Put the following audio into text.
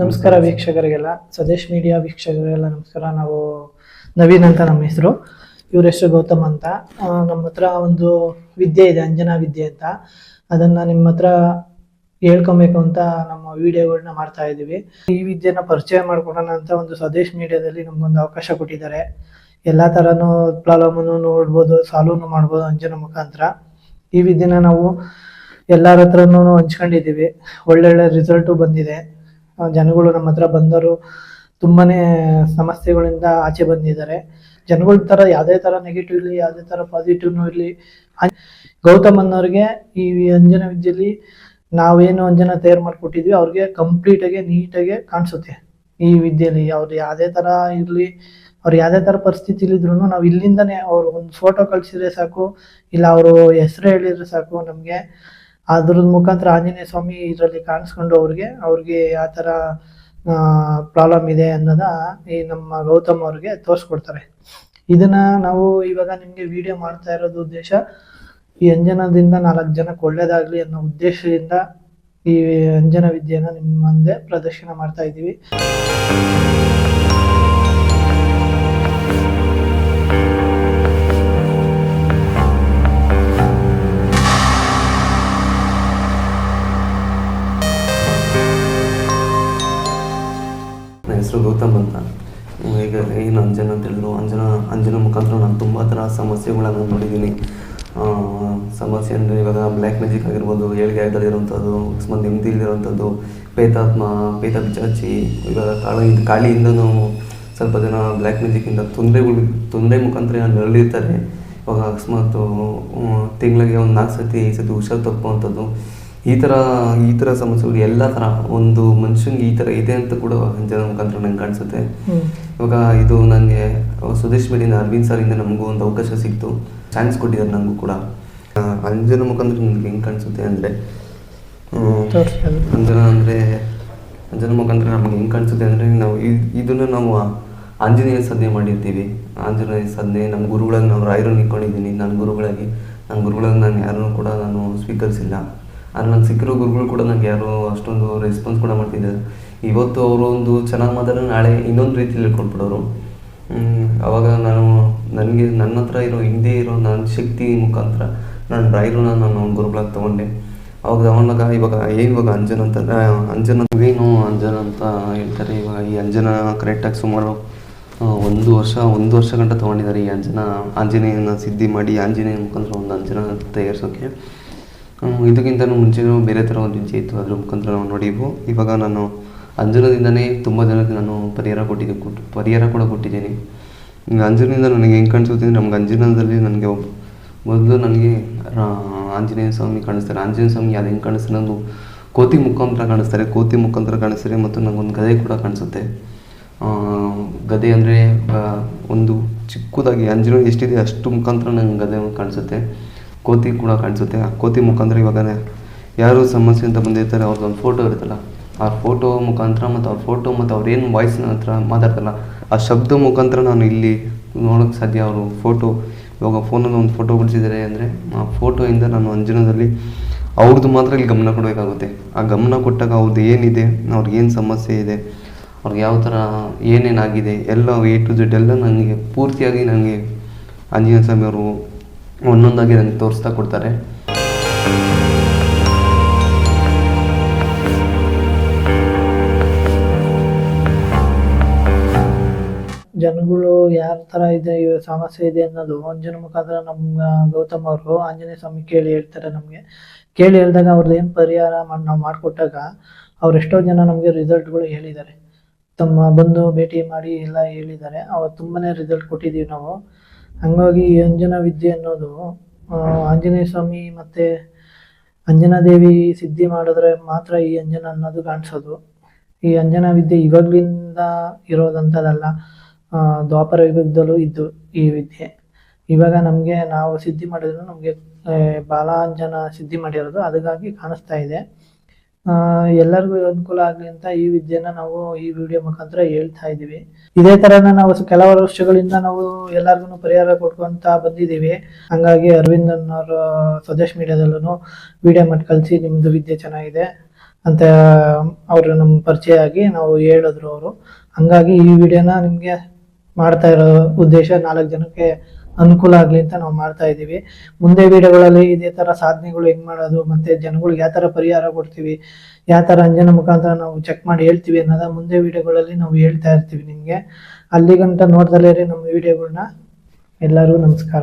ನಮಸ್ಕಾರ ವೀಕ್ಷಕರಿಗೆಲ್ಲ. ಸ್ವದೇಶ್ ಮೀಡಿಯಾ ವೀಕ್ಷಕರಿಗೆಲ್ಲ ನಮಸ್ಕಾರ. ನಾವು ನವೀನ್ ಅಂತ ನಮ್ಮ ಹೆಸರು. ಇವ್ರ ಹೆಸರು ಗೌತಮ್ ಅಂತ. ನಮ್ಮ ಹತ್ರ ಒಂದು ವಿದ್ಯೆ ಇದೆ ಅಂಜನಾ ವಿದ್ಯೆ ಅಂತ. ಅದನ್ನ ನಿಮ್ಮ ಹತ್ರ ಹೇಳ್ಕೊಬೇಕು ಅಂತ ನಮ್ಮ ವಿಡಿಯೋಗಳನ್ನ ಮಾಡ್ತಾ ಇದ್ದೀವಿ. ಈ ವಿದ್ಯೆನ ಪರಿಚಯ ಮಾಡ್ಕೊಡೋಣ ಅಂತ ಒಂದು ಸ್ವದೇಶ್ ಮೀಡಿಯಾದಲ್ಲಿ ನಮ್ಗೊಂದು ಅವಕಾಶ ಕೊಟ್ಟಿದ್ದಾರೆ. ಎಲ್ಲ ಥರನೂ ಪ್ರಾಬ್ಲಮನ್ನು ನೋಡ್ಬೋದು ಸಾಲ್ವ್ನು ಮಾಡ್ಬೋದು ಅಂಜನ ಮುಖಾಂತರ. ಈ ವಿದ್ಯೆನ ನಾವು ಎಲ್ಲರ ಹತ್ರನು ಹಂಚ್ಕೊಂಡಿದ್ದೀವಿ. ಒಳ್ಳೊಳ್ಳೆ ರಿಸಲ್ಟು ಬಂದಿದೆ. ಜನಗಳು ನಮ್ಮ ಹತ್ರ ಬಂದರು. ತುಂಬಾನೇ ಸಮಸ್ಯೆಗಳಿಂದ ಆಚೆ ಬಂದಿದ್ದಾರೆ. ಜನಗಳ ತರ ಯಾವುದೇ ತರ ನೆಗೆಟಿವ್ ಇರಲಿ, ಯಾವುದೇ ತರ ಪಾಸಿಟಿವ್ನು ಇರಲಿ. ಗೌತಮ್ ಅನ್ನೋರಿಗೆ ಈ ಅಂಜನ ವಿದ್ಯೆಯಲ್ಲಿ ನಾವೇನು ಅಂಜನ ತಯಾರು ಮಾಡಿಕೊಟ್ಟಿದ್ವಿ, ಅವ್ರಿಗೆ ಕಂಪ್ಲೀಟಾಗಿ ನೀಟಾಗಿ ಕಾಣಿಸುತ್ತೆ. ಈ ವಿದ್ಯೆಯಲ್ಲಿ ಅವ್ರು ಯಾವುದೇ ತರ ಇರಲಿ, ಅವ್ರು ಯಾವುದೇ ಥರ ಪರಿಸ್ಥಿತಿಲಿ ಇದ್ರು ನಾವು ಇಲ್ಲಿಂದನೇ ಅವ್ರು ಒಂದು ಫೋಟೋ ಕಳಿಸಿದ್ರೆ ಸಾಕು, ಇಲ್ಲ ಅವರು ಹೆಸರು ಹೇಳಿದ್ರೆ ಸಾಕು ನಮಗೆ. ಅದ್ರ ಮುಖಾಂತರ ಆಂಜನೇಯ ಸ್ವಾಮಿ ಇದರಲ್ಲಿ ಕಾಣಿಸ್ಕೊಂಡು ಅವ್ರಿಗೆ ಅವ್ರಿಗೆ ಯಾವ ಥರ ಪ್ರಾಬ್ಲಮ್ ಇದೆ ಅನ್ನೋದ ಈ ನಮ್ಮ ಗೌತಮ್ ಅವ್ರಿಗೆ ತೋರಿಸ್ಕೊಡ್ತಾರೆ. ಇದನ್ನ ನಾವು ಇವಾಗ ನಿಮಗೆ ವಿಡಿಯೋ ಮಾಡ್ತಾ ಇರೋದು ಉದ್ದೇಶ, ಈ ಅಂಜನದಿಂದ ನಾಲ್ಕು ಜನಕ್ಕೆ ಒಳ್ಳೇದಾಗ್ಲಿ ಅನ್ನೋ ಉದ್ದೇಶದಿಂದ ಈ ಅಂಜನ ವಿದ್ಯೆಯನ್ನು ನಿಮ್ಮ ಮುಂದೆ ಪ್ರದರ್ಶನ ಮಾಡ್ತಾ ಇದ್ದೀವಿ. ಹೆಸರು ಗೌತಮ್ ಅಂತ. ಈಗ ಏನು ಅಂಜನ ಅಂತ ಹೇಳಿದ್ರು. ಅಂಜನ ಅಂಜನ ಮುಖಾಂತರ ನಾನು ತುಂಬ ಥರ ಸಮಸ್ಯೆಗಳನ್ನು ನೋಡಿದ್ದೀನಿ. ಸಮಸ್ಯೆ ಅಂದರೆ ಇವಾಗ ಬ್ಲ್ಯಾಕ್ ಮ್ಯಾಜಿಕ್ ಆಗಿರ್ಬೋದು ಏಳಿಗೆ ಆಗದಿರೋಂಥದ್ದು ಅಕಸ್ಮಾತ್ ನೆಮ್ಮದಿ ಇಲ್ದಿರೋಂಥದ್ದು ಪೇತಾತ್ಮ ಪೇತ ಪಿಚಾಚಿ, ಇವಾಗ ಕಾಳಿ, ಕಾಳಿಯಿಂದನೂ ಸ್ವಲ್ಪ ಜನ ಬ್ಲ್ಯಾಕ್ ಮ್ಯಾಜಿಕ್ಕಿಂದ ತೊಂದರೆಗಳು, ತೊಂದರೆ ಮುಖಾಂತರ ನರಳಿರ್ತಾರೆ. ಇವಾಗ ಅಕಸ್ಮಾತ್ ತಿಂಗಳಿಗೆ ಒಂದು ನಾಲ್ಕು ಸತಿ ಐದು ಸತಿ ಹುಷಾರು ತಪ್ಪುವಂಥದ್ದು ಈ ಥರ ಈ ಥರ ಸಮಸ್ಯೆಗಳು ಎಲ್ಲ ಥರ ಒಂದು ಮನುಷ್ಯನಿಗೆ ಈ ಥರ ಇದೆ ಅಂತ ಕೂಡ ಜನ ಮುಖಾಂತರ ನಂಗೆ ಕಾಣಿಸುತ್ತೆ. ಇವಾಗ ಇದು ನನಗೆ ಸುದೇಶ್ ಮೇಲಿನ ಅರವಿಂದ್ ಸರಿಂದ ನಮಗೂ ಒಂದು ಅವಕಾಶ ಸಿಕ್ತು. ಚಾನ್ಸ್ ಕೊಟ್ಟಿದ್ದಾರೆ ನನಗೂ ಕೂಡ. ಅಂಜನ ಮುಖಾಂತರ ನನಗೆ ಹೆಂಗೆ ಕಾಣಿಸುತ್ತೆ ಅಂದರೆ ಅಂಜನ ಅಂದರೆ ಅಂಜನ ಮುಖಾಂತರ ನಮ್ಗೆ ಹೆಂಗೆ ಕಾಣಿಸುತ್ತೆ ಅಂದರೆ ನಾವು ಇದನ್ನು ನಾವು ಆಂಜನೇಯ ಸಾಧನೆ ಮಾಡಿರ್ತೀವಿ. ಆಂಜನೇಯ ಸಾಧನೆ ನಮ್ಮ ಗುರುಗಳಾಗಿ ನಾವು ರಾಯರನ್ನು ಇಟ್ಕೊಂಡಿದ್ದೀನಿ ನನ್ನ ಗುರುಗಳಾಗಿ ನನ್ನ ಗುರುಗಳಾಗಿ ನಾನು ಯಾರನ್ನೂ ಕೂಡ ನಾನು ಸ್ವೀಕರಿಸಿಲ್ಲ. ಆದರೆ ನಂಗೆ ಸಿಕ್ಕಿರೋ ಗುರುಗಳು ಕೂಡ ನಂಗೆ ಯಾರು ಅಷ್ಟೊಂದು ರೆಸ್ಪಾನ್ಸ್ ಕೂಡ ಮಾಡ್ತಿದ್ದಾರೆ. ಇವತ್ತು ಅವರು ಒಂದು ಚೆನ್ನಾಗಿ ಮಾತಾಡೋ ನಾಳೆ ಇನ್ನೊಂದು ರೀತಿಯಲ್ಲಿ ಹೇಳ್ಕೊಟ್ಬಿಡೋರು. ಅವಾಗ ನಾನು ನನಗೆ ನನ್ನ ಹತ್ರ ಇರೋ, ಹಿಂದೆ ಇರೋ ನನ್ನ ಶಕ್ತಿ ಮುಖಾಂತರ ನಾನು ಡ್ರೈವರ್ನ ನಾನು ಗುರುಗಳಾಗಿ ತೊಗೊಂಡೆ. ಅವಾಗ ತಗೊಂಡಾಗ ಇವಾಗ ಏನು ಇವಾಗ ಅಂಜನ ಅಂತ ಅಂಜನ ಏನು ಅಂಜನ ಅಂತ ಹೇಳ್ತಾರೆ. ಇವಾಗ ಈ ಅಂಜನ ಕರೆಕ್ಟಾಗಿ ಸುಮಾರು ಒಂದು ವರ್ಷ ಒಂದು ವರ್ಷ ಗಂಟ ತೊಗೊಂಡಿದ್ದಾರೆ ಈ ಅಂಜನ ಆಂಜನೇಯನ ಸಿದ್ಧಿ ಮಾಡಿ ಆಂಜನೇಯ ಮುಖಾಂತರ ಒಂದು ಅಂಜನ ತಯಾರಿಸೋಕ್ಕೆ ಹ್ಮ್, ಇದಕ್ಕಿಂತನೂ ಮುಂಚೆನೂ ಬೇರೆ ಥರ ಒಂದು ವಿದ್ಯೆ ಇತ್ತು ಅದ್ರ ಮುಖಾಂತರ ನಾವು ನೋಡಿದ್ವು. ಇವಾಗ ನಾನು ಅಂಜನದಿಂದನೇ ತುಂಬ ಜನಕ್ಕೆ ನಾನು ಪರಿಹಾರ ಕೊಟ್ಟಿದ್ದೆ ಕೊಟ್ಟು ಪರಿಹಾರ ಕೂಡ ಕೊಟ್ಟಿದ್ದೀನಿ. ಈಗ ಅಂಜನದಿಂದ ನನಗೆ ಹೆಂಗೆ ಕಾಣಿಸುತ್ತೆ ಅಂದರೆ ನಮ್ಗೆ ಅಂಜನದಲ್ಲಿ ನನಗೆ ಮೊದಲು ನನಗೆ ಆಂಜನೇಯ ಸ್ವಾಮಿ ಕಾಣಿಸ್ತಾರೆ. ಆಂಜನೇಯ ಸ್ವಾಮಿ ಅದು ಹೆಂಗೆ ಕಾಣಿಸ್ತಾರೆ? ನಾನು ಕೋತಿ ಮುಖಾಂತರ ಕಾಣಿಸ್ತಾರೆ. ಕೋತಿ ಮುಖಾಂತರ ಕಾಣಿಸ್ತಾರೆ ಮತ್ತು ನನಗೊಂದು ಗದೆ ಕೂಡ ಕಾಣಿಸುತ್ತೆ. ಗದೆ ಅಂದರೆ ಒಂದು ಚಿಕ್ಕದಾಗಿ ಅಂಜನ ಎಷ್ಟಿದೆ ಅಷ್ಟು ಮುಖಾಂತರ ನಂಗೆ ಗದೆ ಕಾಣಿಸುತ್ತೆ. ಕೋತಿ ಕೂಡ ಕಾಣಿಸುತ್ತೆ. ಆ ಕೋತಿ ಮುಖಾಂತರ ಇವಾಗ ಯಾರು ಸಮಸ್ಯೆ ಅಂತ ಬಂದಿರ್ತಾರೆ ಅವ್ರದ್ದೊಂದು ಫೋಟೋ ಇರುತ್ತಲ್ಲ, ಆ ಫೋಟೋ ಮುಖಾಂತರ ಮತ್ತು ಅವ್ರ ಫೋಟೋ ಮತ್ತು ಅವ್ರೇನು ವಾಯ್ಸ್ನ ಹತ್ರ ಮಾತಾಡ್ತಲ್ಲ ಆ ಶಬ್ದ ಮುಖಾಂತರ ನಾನು ಇಲ್ಲಿ ನೋಡೋಕ್ಕೆ ಸಾಧ್ಯ ಅವರು ಫೋಟೋ ಇವಾಗ ಫೋನಲ್ಲಿ ಒಂದು ಫೋಟೋ ಬಿಡಿಸಿದ್ದಾರೆ ಅಂದರೆ, ಆ ಫೋಟೋಯಿಂದ ನಾನು ಅಂಜನದಲ್ಲಿ ಅವ್ರದ್ದು ಮಾತ್ರ ಇಲ್ಲಿ ಗಮನ ಕೊಡಬೇಕಾಗುತ್ತೆ. ಆ ಗಮನ ಕೊಟ್ಟಾಗ ಅವ್ರದ್ದು ಏನಿದೆ, ಅವ್ರಿಗೆ ಏನು ಸಮಸ್ಯೆ ಇದೆ, ಅವ್ರಿಗೆ ಯಾವ ಥರ ಏನೇನಾಗಿದೆ, ಎಲ್ಲ ಎ ಟು ಜೆಡ್ ಎಲ್ಲ ನನಗೆ ಪೂರ್ತಿಯಾಗಿ ನನಗೆ ಆಂಜನೇಯ ಸ್ವಾಮಿ ಅವರು ಒಂದೊಂದಾಗಿ ನನಗೆ ತೋರಿಸ್ತಾ ಕೊಡ್ತಾರೆ. ಜನಗಳು ಯಾವ ತರ ಇದೆ ಸಮಸ್ಯೆ ಇದೆ ಅನ್ನೋದು ಅಂಜನ ಮುಖಾಂತರ ನಮ್ಮ ಗೌತಮ್ ಅವರು ಆಂಜನೇಯ ಸ್ವಾಮಿ ಕೇಳಿ ಹೇಳ್ತಾರೆ ನಮಗೆ. ಕೇಳಿ ಹೇಳಿದಾಗ ಅವ್ರದ್ದು ಏನು ಪರಿಹಾರ ನಾವು ಮಾಡಿಕೊಟ್ಟಾಗ ಅವ್ರು ಎಷ್ಟೋ ಜನ ನಮಗೆ ರಿಸಲ್ಟ್ಗಳು ಹೇಳಿದ್ದಾರೆ. ತಮ್ಮ ಬಂದು ಭೇಟಿ ಮಾಡಿ ಎಲ್ಲ ಹೇಳಿದ್ದಾರೆ. ಅವ್ರು ತುಂಬಾನೇ ರಿಸಲ್ಟ್ ಕೊಟ್ಟಿದ್ದೀವಿ ನಾವು. ಹಂಗಾಗಿ ಈ ಅಂಜನ ವಿದ್ಯೆ ಅನ್ನೋದು ಆಂಜನೇಯ ಸ್ವಾಮಿ ಮತ್ತೆ ಅಂಜನಾದೇವಿ ಸಿದ್ಧಿ ಮಾಡಿದ್ರೆ ಮಾತ್ರ ಈ ಅಂಜನ ಅನ್ನೋದು ಕಾಣಿಸೋದು. ಈ ಅಂಜನ ವಿದ್ಯೆ ಇವಾಗ್ಲಿಂದ ಇರೋದಂಥದ್ದಲ್ಲ ದ್ವಾಪರ ಯುಗದಲ್ಲೂ ಇದ್ದು ಈ ವಿದ್ಯೆ. ಇವಾಗ ನಮಗೆ ನಾವು ಸಿದ್ಧಿ ಮಾಡಿದ್ರು ನಮಗೆ ಬಾಲಾಂಜನ ಸಿದ್ಧಿ ಮಾಡಿರೋದು, ಅದಕ್ಕಾಗಿ ಕಾಣಿಸ್ತಾ ಇದೆ. ಎಲ್ಲರಿಗೂ ಅನುಕೂಲ ಆಗಲಿ ಅಂತ ಈ ವಿದ್ಯೆನ ನಾವು ಈ ವಿಡಿಯೋ ಮುಖಾಂತರ ಹೇಳ್ತಾ ಇದೀವಿ ಇದೇ ತರನ ನಾವು ಕೆಲವರು ಕೆಲವು ವರ್ಷಗಳಿಂದ ನಾವು ಎಲ್ಲರಿಗೂ ಪರಿಹಾರ ಕೊಟ್ಕೊಂತ ಬಂದಿದ್ದೀವಿ. ಹಂಗಾಗಿ ಅರವಿಂದನ್ ಅವ್ರ ಸ್ವದೇಶ್ ಮೀಡಿಯಾದಲ್ಲೂ ವಿಡಿಯೋ ಮಾಡಿ ಕಳಿಸಿ, ನಿಮ್ದು ವಿದ್ಯೆ ಚೆನ್ನಾಗಿದೆ ಅಂತ ಅವರು ನಮ್ಮ ಪರಿಚಯ ಆಗಿ ನಾವು ಹೇಳಿದ್ರು ಅವರು. ಹಂಗಾಗಿ ಈ ವಿಡಿಯೋನ ನಿಮಗೆ ಮಾಡ್ತಾ ಇರೋ ಉದ್ದೇಶ ನಾಲ್ಕು ಜನಕ್ಕೆ ಅನುಕೂಲ ಆಗಲಿ ಅಂತ ನಾವು ಮಾಡ್ತಾ ಇದ್ದೀವಿ. ಮುಂದೆ ವಿಡಿಯೋಗಳಲ್ಲಿ ಇದೇ ಥರ ಸಾಧನೆಗಳು ಹೆಂಗೆ ಮಾಡೋದು, ಮತ್ತು ಜನಗಳಿಗೆ ಯಾವ ಥರ ಪರಿಹಾರ ಕೊಡ್ತೀವಿ, ಯಾವ ಥರ ಅಂಜನ ಮುಖಾಂತರ ನಾವು ಚೆಕ್ ಮಾಡಿ ಹೇಳ್ತೀವಿ ಅನ್ನೋದ ಮುಂದೆ ವಿಡಿಯೋಗಳಲ್ಲಿ ನಾವು ಹೇಳ್ತಾ ಇರ್ತೀವಿ ನಿಮಗೆ. ಅಲ್ಲಿಗಂಟ ನೋಡ್ದಲೇ ನಮ್ಮ ವಿಡಿಯೋಗಳನ್ನ ಎಲ್ಲರೂ ನಮಸ್ಕಾರ.